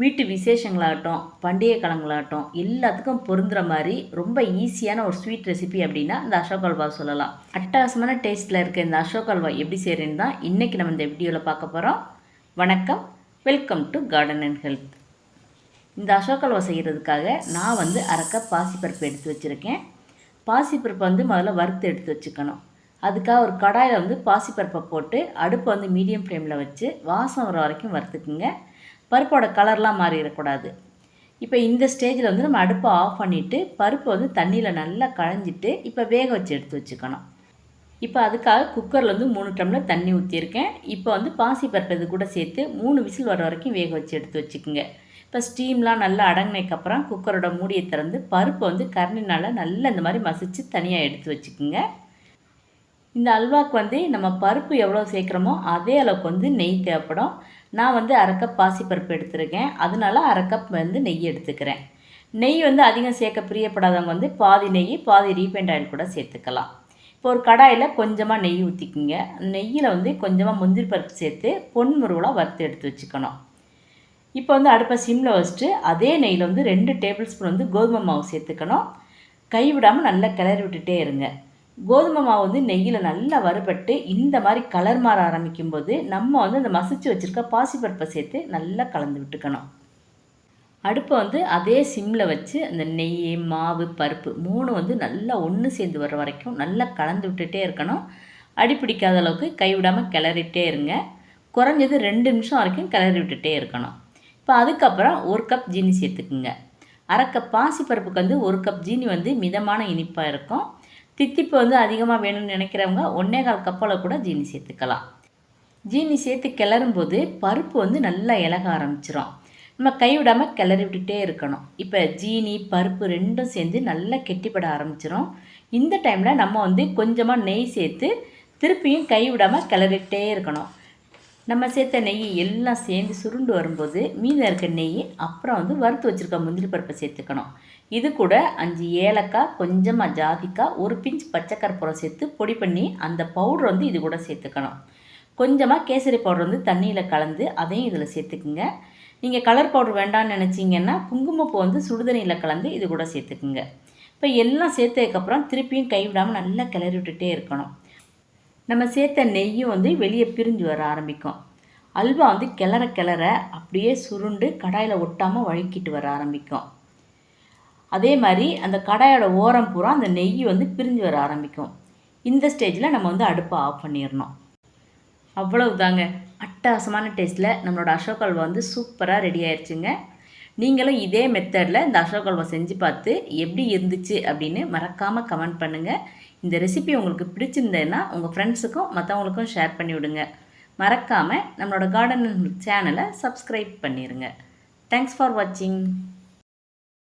வீட்டு விசேஷங்களாகட்டும் பண்டிகை காலங்களாகட்டும் எல்லாத்துக்கும் பொருந்துற மாதிரி ரொம்ப ஈஸியான ஒரு ஸ்வீட் ரெசிபி அப்படின்னா இந்த அசோக் அல்வா சொல்லலாம். அட்டகாசமான டேஸ்ட்டில் இருக்க இந்த அசோக் அல்வா எப்படி செய்கிறேன்னு தான் இன்றைக்கி நம்ம இந்த வீடியோவில் பார்க்க போகிறோம் வணக்கம். Welcome to garden and health இந்த அசோக் அல்வா செய்கிறதுக்காக நான் வந்து அரைக்க பாசிப்பருப்பு எடுத்து வச்சுருக்கேன். பாசிப்பருப்பை வந்து முதல்ல வறுத்து எடுத்து வச்சுக்கணும். அதுக்காக ஒரு கடாயில் வந்து பாசிப்பருப்பை போட்டு அடுப்பை வந்து மீடியம் ஃப்ளேமில் வச்சு வாசம் வர வரைக்கும் வறுத்துக்குங்க. பருப்போட கலர்லாம் மாறிடக்கூடாது. இப்போ இந்த ஸ்டேஜில் வந்து நம்ம அடுப்பை ஆஃப் பண்ணிவிட்டு பருப்பு வந்து தண்ணியில் நல்லா களைஞ்சிட்டு இப்போ வேக வச்சு எடுத்து வச்சுக்கணும். இப்போ அதுக்காக குக்கரில் வந்து மூணு டம்ளர் தண்ணி ஊற்றிருக்கேன் இப்போ வந்து பாசி பருப்பு இது கூட சேர்த்து மூணு விசில் வர வரைக்கும் வேக வச்சு எடுத்து வச்சுக்கோங்க. இப்போ ஸ்டீம்லாம் நல்லா அடங்கினதுக்கப்புறம் குக்கரோட மூடியை திறந்து பருப்பு வந்து கரண்டினால் நல்லா இந்த மாதிரி மசித்து தனியாக எடுத்து வச்சுக்கோங்க. இந்த அல்வாக்கு வந்து நம்ம பருப்பு எவ்வளோ சேர்க்குறோமோ அதே அளவுக்கு வந்து நெய் தேவைப்படும். நான் வந்து அரைக்கப் பாசிப்பருப்பு எடுத்திருக்கேன். அதனால அரைக்கப் வந்து நெய் எடுத்துக்கிறேன். நெய் வந்து அதிகம் சேர்க்க பிரியப்படாதவங்க வந்து பாதி நெய் பாதி ரீஃபைண்ட் ஆயில் கூட சேர்த்துக்கலாம். இப்போ ஒரு கடாயில் கொஞ்சமாக நெய் ஊற்றிக்கிங்க நெய்யில் வந்து கொஞ்சமாக முந்திரி பருப்பு சேர்த்து பொன் முருகலாக வறுத்து எடுத்து வச்சுக்கணும். இப்போ வந்து அடுப்பை சிம்மில் வச்சுட்டு அதே நெய்யில் வந்து ரெண்டு டேபிள் ஸ்பூன் வந்து கோதுமை மாவு சேர்த்துக்கணும். கைவிடாமல் நல்லா கிளறி விட்டுட்டே இருங்க. கோதுமை மாவு வந்து நெய்யில் நல்லா வறுபட்டு இந்த மாதிரி கலர் மாற ஆரம்பிக்கும் போது நம்ம வந்து அந்த மசிச்சு வச்சுருக்க பாசிப்பருப்பை சேர்த்து நல்லா கலந்து விட்டுக்கணும். அடுப்பை வந்து அதே சிம்மில் வச்சு அந்த நெய் மாவு பருப்பு மூணு வந்து நல்லா ஒன்று சேர்ந்து வர வரைக்கும் நல்லா கலந்து விட்டுட்டே இருக்கணும். அடி பிடிக்காத அளவுக்கு கைவிடாமல் கிளறிட்டே இருங்க. குறைஞ்சது ரெண்டு நிமிஷம் வரைக்கும் கிளறி விட்டுட்டே இருக்கணும். இப்போ அதுக்கப்புறம் ஒரு கப் ஜீனி சேர்த்துக்குங்க. அரை கப் பாசிப்பருப்புக்கு வந்து ஒரு கப் ஜீனி வந்து மிதமான இனிப்பாக இருக்கும். தித்திப்பு வந்து அதிகமாக வேணும்னு நினைக்கிறவங்க ஒன்றே கால் கப்பலை கூட ஜீனி சேர்த்துக்கலாம். ஜீனி சேர்த்து கிளறும் போது பருப்பு வந்து நல்லா இலக ஆரம்பிச்சிரும். நம்ம கைவிடாமல் கிளறி விட்டுட்டே இருக்கணும். இப்போ ஜீனி பருப்பு ரெண்டும் சேர்ந்து நல்லா கெட்டிப்பட ஆரம்பிச்சிரும். இந்த டைமில் நம்ம வந்து கொஞ்சமாக நெய் சேர்த்து திருப்பியும் கைவிடாமல் கிளறிட்டே இருக்கணும். நம்ம சேர்த்த நெய் எல்லாம் சேர்ந்து சுருண்டு வரும்போது மீதம் இருக்க நெய் அப்புறம் வந்து வறுத்து வச்சுருக்க முந்திரி பருப்பை சேர்த்துக்கணும். இது கூட அஞ்சு ஏலக்காய் கொஞ்சமாக ஜாதிக்காய் ஒரு பிஞ்ச் பச்சை கற்பூரம் சேர்த்து பொடி பண்ணி அந்த பவுடர் வந்து இது கூட சேர்த்துக்கணும். கொஞ்சமாக கேசரி பவுடர் வந்து தண்ணியில் கலந்து அதையும் இதில் சேர்த்துக்குங்க. நீங்கள் கலர் பவுடர் வேண்டாம்னு நினச்சிங்கன்னா குங்குமப்பூ வந்து சுடுதண்ணியில் கலந்து இது கூட சேர்த்துக்குங்க. இப்போ எல்லாம் சேர்த்ததுக்கப்புறம் திருப்பியும் கைவிடாமல் நல்லா கிளறி விட்டுட்டே இருக்கணும். நம்ம சேர்த்த நெய்யும் வந்து வெளியே பிரிஞ்சு வர ஆரம்பிக்கும். அல்வா வந்து கிளற கிளற அப்படியே சுருண்டு கடாயில் ஒட்டாமல் வழுக்கிட்டு வர ஆரம்பிக்கும். அதே மாதிரி அந்த கடாயோட ஓரம் பூரா அந்த நெய் வந்து பிரிஞ்சு வர ஆரம்பிக்கும். இந்த ஸ்டேஜில் நம்ம வந்து அடுப்பை ஆஃப் பண்ணிடணும். அவ்வளவு தாங்க அட்டகாசமான டேஸ்ட்டில் நம்மளோட அசோக் அல்வா வந்து சூப்பராக ரெடி ஆயிடுச்சுங்க நீங்களும் இதே மெத்தடில் இந்த அசோக் அல்வா செஞ்சு பார்த்து எப்படி இருந்துச்சு அப்படின்னு மறக்காமல் கமெண்ட் பண்ணுங்கள் இந்த ரெசிபி உங்களுக்கு பிடிச்சிருந்ததுன்னா உங்கள் ஃப்ரெண்ட்ஸுக்கும் மற்றவங்களுக்கும் ஷேர் பண்ணி விடுங்க. மறக்காமல் நம்மளோட கார்டன் சேனலை சப்ஸ்கிரைப் பண்ணிடுங்க தேங்க்ஸ் ஃபார் வாட்சிங்